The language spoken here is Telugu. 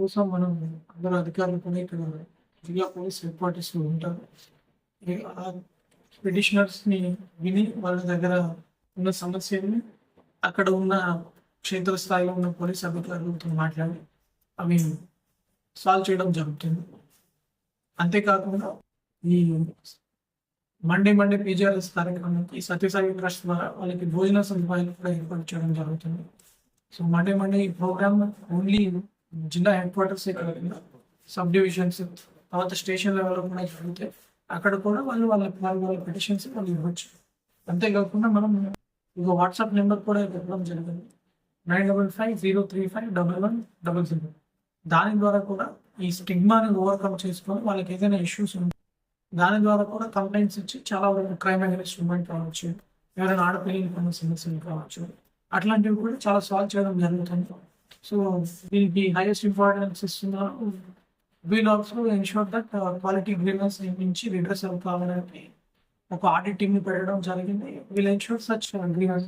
కోసం మనం అందరు అధికారులు కూడా ఇక్కడ జిల్లా పోలీస్ హెడ్ క్వార్టర్స్లో ఉంటారు ఆ పిటిషనర్స్ని విని వాళ్ళ దగ్గర ఉన్న సమస్యల్ని అక్కడ ఉన్న క్షేత్రస్థాయిలో ఉన్న పోలీస్ అధికారులతో మాట్లాడి అవి సాల్వ్ చేయడం జరుగుతుంది. అంతేకాకుండా ఈ మండే మండే పీజీఆర్ఎస్ కార్యక్రమానికి సత్యసాయి ట్రస్ట్ ద్వారా వాళ్ళకి భోజన సదుపాయాలు కూడా ఏర్పాటు చేయడం జరుగుతుంది. సో మండే మండే ఈ ప్రోగ్రామ్ ఓన్లీ జిల్లా హెడ్ క్వార్టర్స్ కాకుండా సబ్ డివిజన్స్ తర్వాత స్టేషన్ లెవెల్లో కూడా జరిగితే అక్కడ కూడా వాళ్ళు వాళ్ళ వాళ్ళ వాళ్ళ పిటిషన్స్ వాళ్ళు ఇవ్వచ్చు. అంతేకాకుండా మనం ఇక వాట్సాప్ నెంబర్ కూడా పెట్టడం జరిగింది. Nine double five zero three five double one double zero దాని ద్వారా కూడా ఈ స్టిగ్మాని ఓవర్కమ్ చేసుకొని వాళ్ళకి ఏదైనా ఇష్యూస్ ఉంటాయి దాని ద్వారా కూడా కంప్లైంట్స్ ఇచ్చి చాలా వరకు క్రైమ్ అగేన్స్ట్ మూమెంట్ కావచ్చు ఎవరైనా ఆడపిల్లలకి ఉన్న సమస్యలు కావచ్చు అట్లాంటివి కూడా చాలా సాల్వ్ చేయడం జరుగుతుంది. సో దీనికి హైయెస్ట్ ఇంపార్టెన్స్ ఇస్తున్నారు we'll also ensure that quality grievance నుంచి రిడ్రెస్ కావాలని ఒక ఆడిట్ టీమ్ పెట్టడం జరిగింది వీల్ ఎన్షూర్ సచ్ గ్రీవెన్స్